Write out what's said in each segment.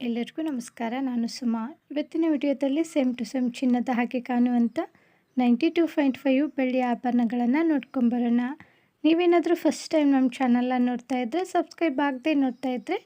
ಎಲ್ಲರಿಗೂ ನಮಸ್ಕಾರ. ನಾನು ಸುಮಾ. ಇವತ್ತಿನ ವಿಡಿಯೋದಲ್ಲಿ ಸೇಮ್ ಟು ಸೇಮ್ ಚಿನ್ನದ ಹಾಗೆ ಕಾಣುವಂಥ ನೈಂಟಿ ಟು ಪಾಯಿಂಟ್ ಫೈವ್ ಬೆಳ್ಳಿ ಆಭರಣಗಳನ್ನು ನೋಡ್ಕೊಂಬರೋಣ ನೀವೇನಾದರೂ ಫಸ್ಟ್ ಟೈಮ್ ನಮ್ಮ ಚಾನಲ್ನ ನೋಡ್ತಾ ಇದ್ದರೆ ಸಬ್ಸ್ಕ್ರೈಬ್ ಆಗದೆ ನೋಡ್ತಾ ಇದ್ದರೆ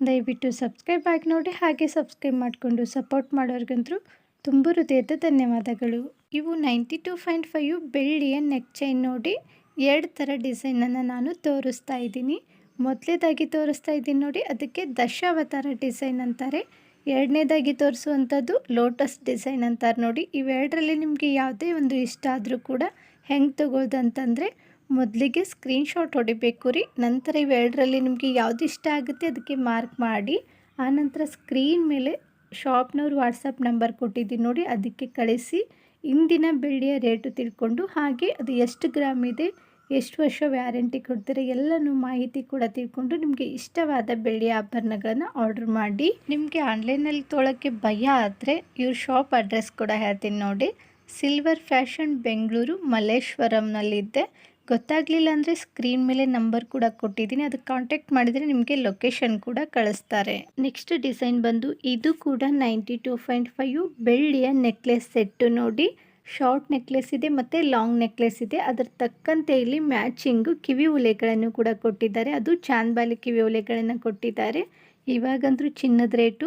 ದಯವಿಟ್ಟು ಸಬ್ಸ್ಕ್ರೈಬ್ ಆಗಿ ನೋಡಿ, ಹಾಗೆ ಸಬ್ಸ್ಕ್ರೈಬ್ ಮಾಡಿಕೊಂಡು ಸಪೋರ್ಟ್ ಮಾಡೋರಿಗಂತರೂ ತುಂಬ ಹೃದಯದ ಧನ್ಯವಾದಗಳು. ಇವು ನೈಂಟಿ ಟು ಪಾಯಿಂಟ್ ಫೈವ್ ಬೆಳ್ಳಿಯ ನೆಕ್ ಚೈನ್ ನೋಡಿ ಎರಡು ಥರ ಡಿಸೈನನ್ನು ನಾನು ತೋರಿಸ್ತಾ ಇದ್ದೀನಿ. ಮೊದಲೇದಾಗಿ ತೋರಿಸ್ತಾ ಇದ್ದೀನಿ ನೋಡಿ, ಅದಕ್ಕೆ ದಶಾವತಾರ ಡಿಸೈನ್ ಅಂತಾರೆ. ಎರಡನೇದಾಗಿ ತೋರಿಸುವಂಥದ್ದು ಲೋಟಸ್ ಡಿಸೈನ್ ಅಂತಾರೆ ನೋಡಿ. ಇವೆರಡರಲ್ಲಿ ನಿಮಗೆ ಯಾವುದೇ ಒಂದು ಇಷ್ಟ ಆದರೂ ಕೂಡ ಹೆಂಗೆ ತಗೊಳ್ದು ಅಂತಂದರೆ ಮೊದಲಿಗೆ ಸ್ಕ್ರೀನ್ಶಾಟ್ ಹೊಡಿಬೇಕು ರೀ. ನಂತರ ಇವೆರಡರಲ್ಲಿ ನಿಮಗೆ ಯಾವುದು ಇಷ್ಟ ಆಗುತ್ತೆ ಅದಕ್ಕೆ ಮಾರ್ಕ್ ಮಾಡಿ. ಆನಂತರ ಸ್ಕ್ರೀನ್ ಮೇಲೆ ಶಾಪ್ನವ್ರು ವಾಟ್ಸಪ್ ನಂಬರ್ ಕೊಟ್ಟಿದ್ದೀನಿ ನೋಡಿ, ಅದಕ್ಕೆ ಕಳಿಸಿ. ಇಂದಿನ ಬೆಳ್ಳಿಯ ರೇಟು ತಿಳ್ಕೊಂಡು ಹಾಗೆ ಅದು ಎಷ್ಟು ಗ್ರಾಮ್ ಇದೆ ಎಷ್ಟು ವರ್ಷ ವ್ಯಾರಂಟಿ ಕೊಡ್ತಾರೆ ಎಲ್ಲನೂ ಮಾಹಿತಿ ಕೂಡ ತಿಳ್ಕೊಂಡು ನಿಮಗೆ ಇಷ್ಟವಾದ ಬೆಳ್ಳಿ ಆಭರಣಗಳನ್ನು ಆರ್ಡರ್ ಮಾಡಿ. ನಿಮಗೆ ಆನ್ಲೈನಲ್ಲಿ ತೊಳಕ್ಕೆ ಭಯ ಆದರೆ ಇವ್ರ ಶಾಪ್ ಅಡ್ರೆಸ್ ಕೂಡ ಹೇಳ್ತೀನಿ ನೋಡಿ. ಸಿಲ್ವರ್ ಫ್ಯಾಷನ್ ಬೆಂಗಳೂರು ಮಲ್ಲೇಶ್ವರಂನಲ್ಲಿದ್ದೆ ಗೊತ್ತಾಗಲಿಲ್ಲ ಅಂದರೆ ಸ್ಕ್ರೀನ್ ಮೇಲೆ ನಂಬರ್ ಕೂಡ ಕೊಟ್ಟಿದ್ದೀನಿ. ಅದಕ್ಕೆ ಕಾಂಟ್ಯಾಕ್ಟ್ ಮಾಡಿದರೆ ನಿಮಗೆ ಲೊಕೇಶನ್ ಕೂಡ ಕಳಿಸ್ತಾರೆ. ನೆಕ್ಸ್ಟ್ ಡಿಸೈನ್ ಬಂದು ಇದು ಕೂಡ ನೈಂಟಿ ಪಾಯಿಂಟ್ ಫೈವ್ ಬೆಳ್ಳಿಯ ನೆಕ್ಲೆಸ್ ಸೆಟ್ಟು ನೋಡಿ. ಶಾರ್ಟ್ ನೆಕ್ಲೆಸ್ ಇದೆ ಮತ್ತು ಲಾಂಗ್ ನೆಕ್ಲೆಸ್ ಇದೆ. ಅದರ ತಕ್ಕಂತೆ ಇಲ್ಲಿ ಮ್ಯಾಚಿಂಗು ಕಿವಿ ಉಲೆಗಳನ್ನು ಕೂಡ ಕೊಟ್ಟಿದ್ದಾರೆ. ಅದು ಚಾಂದ್ಬಾಲಿ ಕಿವಿ ಉಲೆಗಳನ್ನು ಕೊಟ್ಟಿದ್ದಾರೆ. ಇವಾಗಂತೂ ಚಿನ್ನದ ರೇಟು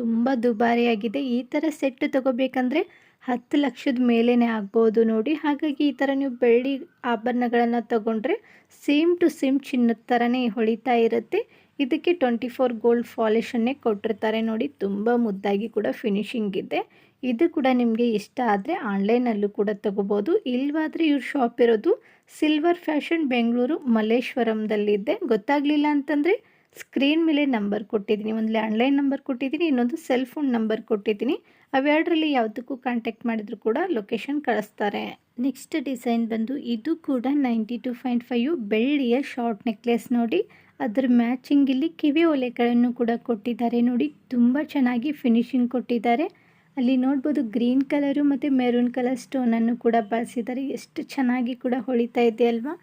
ತುಂಬ ದುಬಾರಿಯಾಗಿದೆ. ಈ ಥರ ಸೆಟ್ ತೊಗೋಬೇಕಂದ್ರೆ ಹತ್ತು ಲಕ್ಷದ ಮೇಲೇ ಆಗ್ಬೋದು ನೋಡಿ. ಹಾಗಾಗಿ ಈ ಥರ ನೀವು ಬೆಳ್ಳಿ ಆಭರಣಗಳನ್ನು ತಗೊಂಡ್ರೆ ಸೇಮ್ ಟು ಸೇಮ್ ಚಿನ್ನದ ಥರನೇ ಹೊಳಿತಾ ಇರುತ್ತೆ. ಇದಕ್ಕೆ ಟ್ವೆಂಟಿ ಫೋರ್ ಗೋಲ್ಡ್ ಫಾಲಿಶನ್ನೇ ಕೊಟ್ಟಿರ್ತಾರೆ ನೋಡಿ, ತುಂಬ ಮುದ್ದಾಗಿ ಕೂಡ ಫಿನಿಶಿಂಗ್ ಇದೆ. ಇದು ಕೂಡ ನಿಮಗೆ ಇಷ್ಟ ಆದರೆ ಆನ್ಲೈನಲ್ಲೂ ಕೂಡ ತಗೋಬೋದು. ಇಲ್ವಾದರೆ ಇವ್ರ ಶಾಪ್ ಇರೋದು ಸಿಲ್ವರ್ ಫ್ಯಾಷನ್ ಬೆಂಗಳೂರು ಮಲ್ಲೇಶ್ವರಂದಲ್ಲಿದೆ. ಗೊತ್ತಾಗಲಿಲ್ಲ ಅಂತಂದರೆ ಸ್ಕ್ರೀನ್ ಮೇಲೆ ನಂಬರ್ ಕೊಟ್ಟಿದ್ದೀನಿ. ಒಂದು ಲ್ಯಾಂಡ್ಲೈನ್ ನಂಬರ್ ಕೊಟ್ಟಿದ್ದೀನಿ, ಇನ್ನೊಂದು ಸೆಲ್ ಫೋನ್ ನಂಬರ್ ಕೊಟ್ಟಿದ್ದೀನಿ. ಅವೆರಡರಲ್ಲಿ ಯಾವುದಕ್ಕೂ ಕಾಂಟ್ಯಾಕ್ಟ್ ಮಾಡಿದರೂ ಕೂಡ ಲೊಕೇಶನ್ ಕಳಿಸ್ತಾರೆ. ನೆಕ್ಸ್ಟ್ ಡಿಸೈನ್ ಬಂದು ಇದು ಕೂಡ ನೈಂಟಿ ಟು ಪಾಯಿಂಟ್ ಫೈವ್ ಬೆಳ್ಳಿಯ ಶಾರ್ಟ್ ನೆಕ್ಲೆಸ್ ನೋಡಿ. ಅದರ ಮ್ಯಾಚಿಂಗ್ ಇಲ್ಲಿ ಕಿವಿ ಒಲೆಗಳನ್ನು ಕೂಡ ಕೊಟ್ಟಿದ್ದಾರೆ. ನೋಡಿ, ತುಂಬ ಚೆನ್ನಾಗಿ ಫಿನಿಶಿಂಗ್ ಕೊಟ್ಟಿದ್ದಾರೆ. ಅಲ್ಲಿ ನೋಡ್ಬೋದು ಗ್ರೀನ್ ಕಲರು ಮತ್ತು ಮೆರೂನ್ ಕಲರ್ ಸ್ಟೋನನ್ನು ಕೂಡ ಬಳಸಿದ್ದಾರೆ. ಎಷ್ಟು ಚೆನ್ನಾಗಿ ಕೂಡ ಹೊಳಿತಾ ಇದೆ ಅಲ್ವಾ?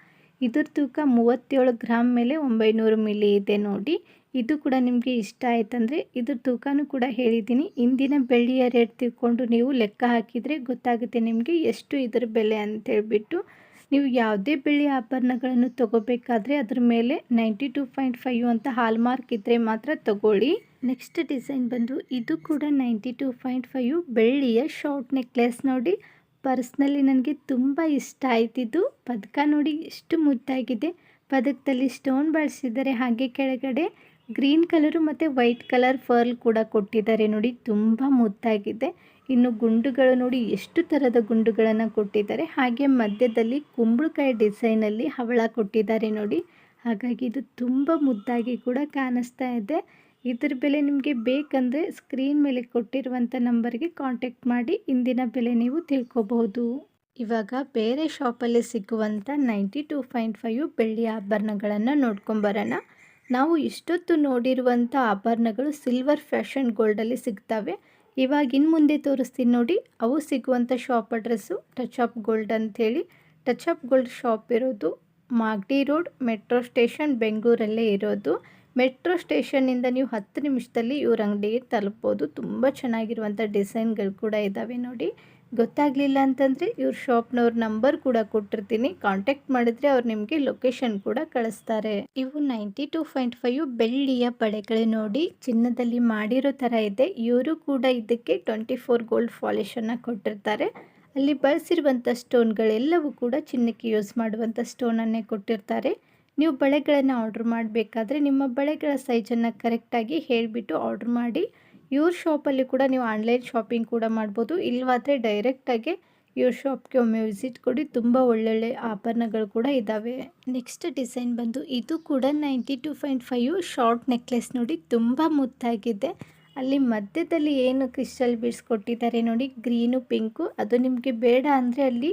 ಇದ್ರ ತೂಕ ಮೂವತ್ತೇಳು ಗ್ರಾಮ್ ಮೇಲೆ ಒಂಬೈನೂರು ಮಿಲಿ ಇದೆ ನೋಡಿ. ಇದು ಕೂಡ ನಿಮಗೆ ಇಷ್ಟ ಆಯ್ತಂದರೆ ಇದ್ರ ತೂಕನೂ ಕೂಡ ಹೇಳಿದ್ದೀನಿ. ಇಂದಿನ ಬೆಳ್ಳಿಯ ರೇಟ್ ತಿಳ್ಕೊಂಡು ನೀವು ಲೆಕ್ಕ ಹಾಕಿದರೆ ಗೊತ್ತಾಗುತ್ತೆ ನಿಮಗೆ ಎಷ್ಟು ಇದರ ಬೆಲೆ ಅಂತೇಳ್ಬಿಟ್ಟು ನೀವು ಯಾವುದೇ ಬೆಳ್ಳಿ ಆಭರಣಗಳನ್ನು ತಗೋಬೇಕಾದ್ರೆ ಅದ್ರ ಮೇಲೆ ನೈಂಟಿ ಟೂ ಪಾಯಿಂಟ್ ಫೈವ್ ಅಂತ ಹಾಲ್ ಮಾರ್ಕ್ ಇದ್ದರೆ ಮಾತ್ರ ತಗೊಳ್ಳಿ. ನೆಕ್ಸ್ಟ್ ಡಿಸೈನ್ ಬಂದು ಇದು ಕೂಡ ನೈಂಟಿ ಟೂ ಪಾಯಿಂಟ್ ಫೈವ್ ಬೆಳ್ಳಿಯ ಶಾರ್ಟ್ ನೆಕ್ಲೆಸ್ ನೋಡಿ. ಪರ್ಸ್ನಲ್ಲಿ ನನಗೆ ತುಂಬ ಇಷ್ಟ ಆಯ್ತಿದ್ದು ಪದಕ ನೋಡಿ ಎಷ್ಟು ಮುದ್ದಾಗಿದೆ. ಪದಕದಲ್ಲಿ ಸ್ಟೋನ್ ಬಳಸಿದ್ದಾರೆ ಹಾಗೆ ಕೆಳಗಡೆ ಗ್ರೀನ್ ಕಲರು ಮತ್ತು ವೈಟ್ ಕಲರ್ ಫರ್ಲ್ ಕೂಡ ಕೊಟ್ಟಿದ್ದಾರೆ ನೋಡಿ. ತುಂಬ ಮುದ್ದಾಗಿದೆ. ಇನ್ನು ಗುಂಡುಗಳು ನೋಡಿ ಎಷ್ಟು ಥರದ ಗುಂಡುಗಳನ್ನು ಕೊಟ್ಟಿದ್ದಾರೆ. ಹಾಗೆ ಮಧ್ಯದಲ್ಲಿ ಕುಂಬಳಕಾಯಿ ಡಿಸೈನಲ್ಲಿ ಹವಳ ಕೊಟ್ಟಿದ್ದಾರೆ ನೋಡಿ. ಹಾಗಾಗಿ ಇದು ತುಂಬ ಮುದ್ದಾಗಿ ಕೂಡ ಕಾಣಿಸ್ತಾ ಇದೆ. ಇದ್ರ ಬೆಲೆ ನಿಮಗೆ ಬೇಕಂದರೆ ಸ್ಕ್ರೀನ್ ಮೇಲೆ ಕೊಟ್ಟಿರುವಂಥ ನಂಬರ್ಗೆ ಕಾಂಟ್ಯಾಕ್ಟ್ ಮಾಡಿ. ಇಂದಿನ ಬೆಲೆ ನೀವು ತಿಳ್ಕೊಬಹುದು. ಇವಾಗ ಬೇರೆ ಶಾಪಲ್ಲಿ ಸಿಗುವಂಥ ನೈಂಟಿ ಟೂ ಪಾಯಿಂಟ್ ಫೈವ್ ಬೆಳ್ಳಿ ಆಭರಣಗಳನ್ನು ನೋಡ್ಕೊಂಬರೋಣ ನಾವು ಇಷ್ಟೊತ್ತು ನೋಡಿರುವಂಥ ಆಭರಣಗಳು ಸಿಲ್ವರ್ ಫ್ಯಾಷನ್ ಗೋಲ್ಡಲ್ಲಿ ಸಿಗ್ತವೆ. ಇವಾಗ ಮುಂದೆ ತೋರಿಸ್ತೀನಿ ನೋಡಿ. ಅವು ಸಿಗುವಂಥ shop address touch up gold ಅಂಥೇಳಿ ಟಚ್ ಆಫ್ ಗೋಲ್ಡ್ ಶಾಪ್ ಇರೋದು ಮಾಗಡಿ ರೋಡ್ ಮೆಟ್ರೋ ಸ್ಟೇಷನ್ ಬೆಂಗಳೂರಲ್ಲೇ ಇರೋದು. ಮೆಟ್ರೋ ಸ್ಟೇಷನ್ನಿಂದ ನೀವು ಹತ್ತು ನಿಮಿಷದಲ್ಲಿ ಇವ್ರ ಅಂಗಡಿಗೆ ತಲುಪ್ಬೋದು. ತುಂಬ ಚೆನ್ನಾಗಿರುವಂಥ ಡಿಸೈನ್ಗಳು ಕೂಡ ಇದ್ದಾವೆ ನೋಡಿ. ಗೊತ್ತಾಗಲಿಲ್ಲ ಅಂತಂದರೆ ಇವ್ರ ಶಾಪ್ನವ್ರ ನಂಬರ್ ಕೂಡ ಕೊಟ್ಟಿರ್ತೀನಿ. ಕಾಂಟ್ಯಾಕ್ಟ್ ಮಾಡಿದ್ರೆ ಅವ್ರು ನಿಮಗೆ ಲೊಕೇಶನ್ ಕೂಡ ಕಳಿಸ್ತಾರೆ. ಇವು ನೈಂಟಿ ಟು ಪಾಯಿಂಟ್ ಫೈವ್ ಬೆಳ್ಳಿಯ ಬಳೆಗಳು ನೋಡಿ. ಚಿನ್ನದಲ್ಲಿ ಮಾಡಿರೋ ಥರ ಇದೆ. ಇವರು ಕೂಡ ಇದಕ್ಕೆ ಟ್ವೆಂಟಿ ಫೋರ್ ಗೋಲ್ಡ್ ಫಾಲಿಶನ್ನು ಕೊಟ್ಟಿರ್ತಾರೆ. ಅಲ್ಲಿ ಬಳಸಿರುವಂಥ ಸ್ಟೋನ್ಗಳೆಲ್ಲವೂ ಕೂಡ ಚಿನ್ನಕ್ಕೆ ಯೂಸ್ ಮಾಡುವಂಥ ಸ್ಟೋನನ್ನೇ ಕೊಟ್ಟಿರ್ತಾರೆ. ನೀವು ಬಳೆಗಳನ್ನು ಆರ್ಡ್ರ್ ಮಾಡಬೇಕಾದ್ರೆ ನಿಮ್ಮ ಬಳೆಗಳ ಸೈಜನ್ನು ಕರೆಕ್ಟಾಗಿ ಹೇಳಿಬಿಟ್ಟು ಆರ್ಡ್ರ್ ಮಾಡಿ. ಇವ್ರ ಶಾಪಲ್ಲಿ ಕೂಡ ನೀವು ಆನ್ಲೈನ್ ಶಾಪಿಂಗ್ ಕೂಡ ಮಾಡ್ಬೋದು. ಇಲ್ಲವಾದರೆ ಡೈರೆಕ್ಟಾಗಿ ಇವ್ರ ಶಾಪ್ಗೆ ಒಮ್ಮೆ ವಿಸಿಟ್ ಕೊಡಿ. ತುಂಬ ಒಳ್ಳೊಳ್ಳೆ ಆಭರಣಗಳು ಕೂಡ ಇದ್ದಾವೆ ನೆಕ್ಸ್ಟ್ ಡಿಸೈನ್ ಬಂದು ಇದು ಕೂಡ ninety two point five short necklace ನೋಡಿ ತುಂಬ ಮುದ್ದಾಗಿದೆ. ಅಲ್ಲಿ ಮಧ್ಯದಲ್ಲಿ ಏನು ಕ್ರಿಸ್ಟಲ್ ಬಿಡ್ಸ್ ಕೊಟ್ಟಿದ್ದಾರೆ ನೋಡಿ ಗ್ರೀನು ಪಿಂಕು ಅದು ನಿಮಗೆ ಬೇಡ ಅಂದರೆ ಅಲ್ಲಿ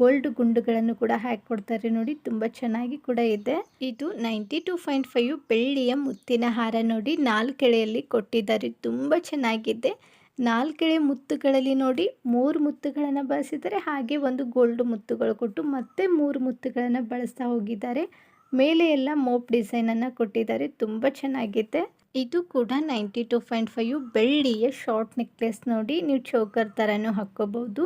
ಗೋಲ್ಡ್ ಗುಂಡುಗಳನ್ನು ಕೂಡ ಹಾಕಿ ಕೊಡ್ತಾರೆ ನೋಡಿ, ತುಂಬ ಚೆನ್ನಾಗಿ ಕೂಡ ಇದೆ. ಇದು ನೈಂಟಿ ಟೂ ಪಾಯಿಂಟ್ ಫೈವ್ ಬೆಳ್ಳಿಯ ಮುತ್ತಿನ ಹಾರ ನೋಡಿ ನಾಲ್ಕೆಳೆಯಲ್ಲಿ ಕೊಟ್ಟಿದ್ದಾರೆ, ತುಂಬ ಚೆನ್ನಾಗಿದೆ. ನಾಲ್ಕೆಳೆ ಮುತ್ತುಗಳಲ್ಲಿ ನೋಡಿ, ಮೂರು ಮುತ್ತುಗಳನ್ನು ಬಳಸಿದ್ದಾರೆ, ಹಾಗೆ ಒಂದು ಗೋಲ್ಡ್ ಮುತ್ತುಗಳು ಕೊಟ್ಟು ಮತ್ತೆ ಮೂರು ಮುತ್ತುಗಳನ್ನು ಬಳಸ್ತಾ ಹೋಗಿದ್ದಾರೆ. ಮೇಲೆ ಎಲ್ಲ ಮೋಪ್ ಡಿಸೈನನ್ನು ಕೊಟ್ಟಿದ್ದಾರೆ, ತುಂಬ ಚೆನ್ನಾಗಿದೆ. ಇದು ಕೂಡ ನೈಂಟಿ ಟೂ ಪಾಯಿಂಟ್ ಫೈವ್ ಬೆಳ್ಳಿಯ ಶಾರ್ಟ್ ನೆಕ್ಲೆಸ್ ನೋಡಿ, ನೀವು ಚೋಕರ್ ಥರನೂ ಹಾಕ್ಕೋಬೋದು.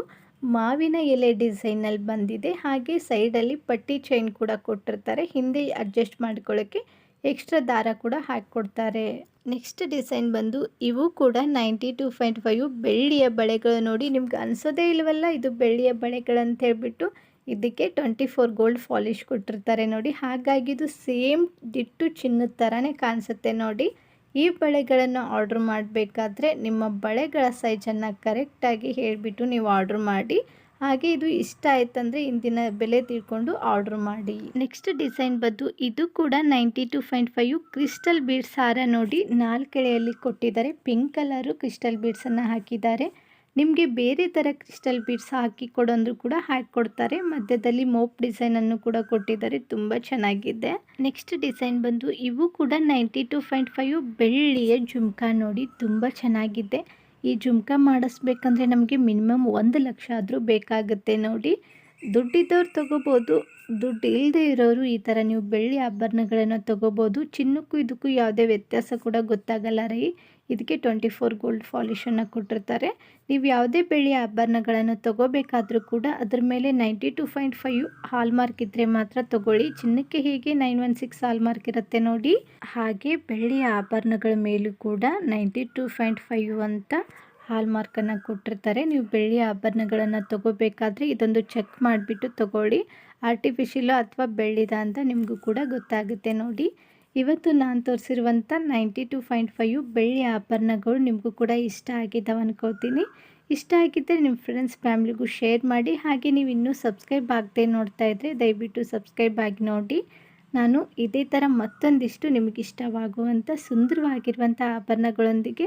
ಮಾವಿನ ಎಲೆ ಡಿಸೈನಲ್ಲಿ ಬಂದಿದೆ. ಹಾಗೆ ಸೈಡಲ್ಲಿ ಪಟ್ಟಿ ಚೈನ್ ಕೂಡ ಕೊಟ್ಟಿರ್ತಾರೆ. ಹಿಂದೆ ಅಡ್ಜಸ್ಟ್ ಮಾಡ್ಕೊಳ್ಳೋಕ್ಕೆ ಎಕ್ಸ್ಟ್ರಾ ದಾರ ಕೂಡ ಹಾಕ್ಕೊಡ್ತಾರೆ. ನೆಕ್ಸ್ಟ್ ಡಿಸೈನ್ ಬಂದು ಇವು ಕೂಡ ನೈಂಟಿ ಟು ಪಾಯಿಂಟ್ ಫೈವ್ ಬೆಳ್ಳಿಯ ಬಳೆಗಳು ನೋಡಿ ನಿಮ್ಗೆ ಅನ್ಸೋದೇ ಇಲ್ವಲ್ಲ? ಇದು ಬೆಳ್ಳಿಯ ಬಳೆಗಳಂತ ಹೇಳ್ಬಿಟ್ಟು ಇದಕ್ಕೆ ಟ್ವೆಂಟಿ ಫೋರ್ ಗೋಲ್ಡ್ ಫಾಲಿಶ್ ಕೊಟ್ಟಿರ್ತಾರೆ ನೋಡಿ. ಹಾಗಾಗಿ ಇದು ಸೇಮ್ ದಿಟ್ಟು ಚಿನ್ನದ ಥರನೇ ಕಾಣಿಸುತ್ತೆ ನೋಡಿ. ಈ ಬಳೆಗಳನ್ನು ಆರ್ಡ್ರ್ ಮಾಡಬೇಕಾದ್ರೆ ನಿಮ್ಮ ಬಳೆಗಳ ಸೈಜನ್ನು ಕರೆಕ್ಟಾಗಿ ಹೇಳಿಬಿಟ್ಟು ನೀವು ಆರ್ಡ್ರ್ ಮಾಡಿ. ಹಾಗೆ ಇದು ಇಷ್ಟ ಆಯ್ತಂದರೆ ಇಂದಿನ ಬೆಲೆ ತಿಳ್ಕೊಂಡು ಆರ್ಡ್ರ್ ಮಾಡಿ. ನೆಕ್ಸ್ಟ್ ಡಿಸೈನ್ ಬಂದು ಇದು ಕೂಡ ninety two point five crystal beads ಹಾರ ನೋಡಿ ನಾಲ್ಕೆಳೆಯಲ್ಲಿ ಕೊಟ್ಟಿದ್ದಾರೆ. ಪಿಂಕ್ ಕಲರು ಕ್ರಿಸ್ಟಲ್ ಬೀಡ್ಸನ್ನು ಹಾಕಿದ್ದಾರೆ. ನಿಮಗೆ ಬೇರೆ ಥರ ಕ್ರಿಸ್ಟಲ್ ಬೀಡ್ಸ್ ಹಾಕಿ ಕೊಡೋಂದ್ರು ಕೂಡ ಹಾಕಿಕೊಡ್ತಾರೆ. ಮಧ್ಯದಲ್ಲಿ ಮೋಪ್ ಡಿಸೈನನ್ನು ಕೂಡ ಕೊಟ್ಟಿದ್ದಾರೆ. ತುಂಬ ಚೆನ್ನಾಗಿದೆ. ನೆಕ್ಸ್ಟ್ ಡಿಸೈನ್ ಬಂದು ಇವು ಕೂಡ ನೈಂಟಿ ಟು ಪಾಯಿಂಟ್ ಫೈವ್ ಬೆಳ್ಳಿಯ ಜುಮ್ಕಾ ನೋಡಿ ತುಂಬ ಚೆನ್ನಾಗಿದೆ. ಈ ಜುಮ್ಕಾ ಮಾಡಿಸ್ಬೇಕಂದ್ರೆ ನಮಗೆ ಮಿನಿಮಮ್ ಒಂದು ಲಕ್ಷ ಆದರೂ ಬೇಕಾಗುತ್ತೆ ನೋಡಿ. ದುಡ್ಡಿದ್ದವ್ರು ತೊಗೋಬೋದು ದುಡ್ಡು ಇಲ್ಲದೆ ಇರೋರು ಈ ಥರ ನೀವು ಬೆಳ್ಳಿ ಆಭರಣಗಳನ್ನು ತೊಗೋಬೋದು. ಚಿನ್ನಕ್ಕೂ ಇದಕ್ಕೂ ಯಾವುದೇ ವ್ಯತ್ಯಾಸ ಕೂಡ ಗೊತ್ತಾಗಲ್ಲ ರೀ. ಇದಕ್ಕೆ ಟ್ವೆಂಟಿ ಫೋರ್ ಗೋಲ್ಡ್ ಫಾಲಿಶನ್ನು ಕೊಟ್ಟಿರ್ತಾರೆ. ನೀವು ಯಾವುದೇ ಬೆಳ್ಳಿ ಆಭರಣಗಳನ್ನು ತೊಗೋಬೇಕಾದ್ರೂ ಕೂಡ ಅದ್ರ ಮೇಲೆ ninety two point five hallmark ಇದ್ದರೆ ಮಾತ್ರ ತೊಗೊಳ್ಳಿ. ಚಿನ್ನಕ್ಕೆ ಹೇಗೆ ನೈನ್ ಒನ್ ಸಿಕ್ಸ್ ಹಾಲ್ಮಾರ್ಕ್ ಇರುತ್ತೆ ನೋಡಿ. ಹಾಗೆ ಬೆಳ್ಳಿಯ ಆಭರಣಗಳ ಮೇಲೂ ಕೂಡ ನೈಂಟಿ ಟು ಪಾಯಿಂಟ್ ಫೈವ್ ಅಂತ ಹಾಲ್ ಮಾರ್ಕನ್ನು ಕೊಟ್ಟಿರ್ತಾರೆ. ನೀವು ಬೆಳ್ಳಿ ಆಭರಣಗಳನ್ನು ತೊಗೋಬೇಕಾದ್ರೆ ಇದೊಂದು ಚೆಕ್ ಮಾಡಿಬಿಟ್ಟು ತೊಗೊಳ್ಳಿ. ಆರ್ಟಿಫಿಷಿಯಲು ಅಥವಾ ಬೆಳ್ಳಿದ ಅಂತ ನಿಮಗೂ ಕೂಡ ಗೊತ್ತಾಗುತ್ತೆ ನೋಡಿ. ಇವತ್ತು ನಾನು ತೋರಿಸಿರುವಂಥ ನೈಂಟಿ ಟು ಪಾಯಿಂಟ್ ಫೈವ್ ಬೆಳ್ಳಿ ಆಭರಣಗಳು ನಿಮಗೂ ಕೂಡ ಇಷ್ಟ ಆಗಿದ್ದಾವೆ ಅನ್ಕೋತೀನಿ. ಇಷ್ಟ ಆಗಿದ್ದರೆ ನಿಮ್ಮ ಫ್ರೆಂಡ್ಸ್ ಫ್ಯಾಮ್ಲಿಗೂ ಶೇರ್ ಮಾಡಿ. ಹಾಗೆ ನೀವು ಇನ್ನೂ ಸಬ್ಸ್ಕ್ರೈಬ್ ಆಗದೆ ನೋಡ್ತಾ ಇದ್ದರೆ ದಯವಿಟ್ಟು ಸಬ್ಸ್ಕ್ರೈಬ್ ಆಗಿ ನೋಡಿ. ನಾನು ಇದೇ ಥರ ಮತ್ತೊಂದಿಷ್ಟು ನಿಮಗಿಷ್ಟವಾಗುವಂಥ ಸುಂದರವಾಗಿರುವಂಥ ಆಭರಣಗಳೊಂದಿಗೆ